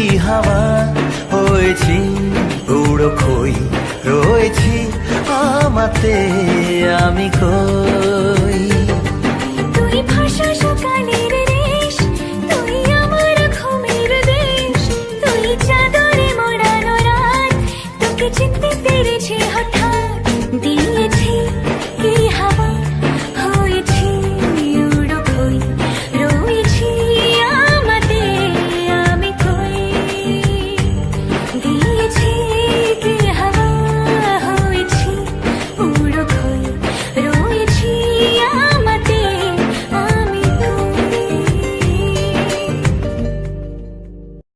কি হাওয়া হয়েছি উড়ো খই রয়েছি। আমাতে আমি কই?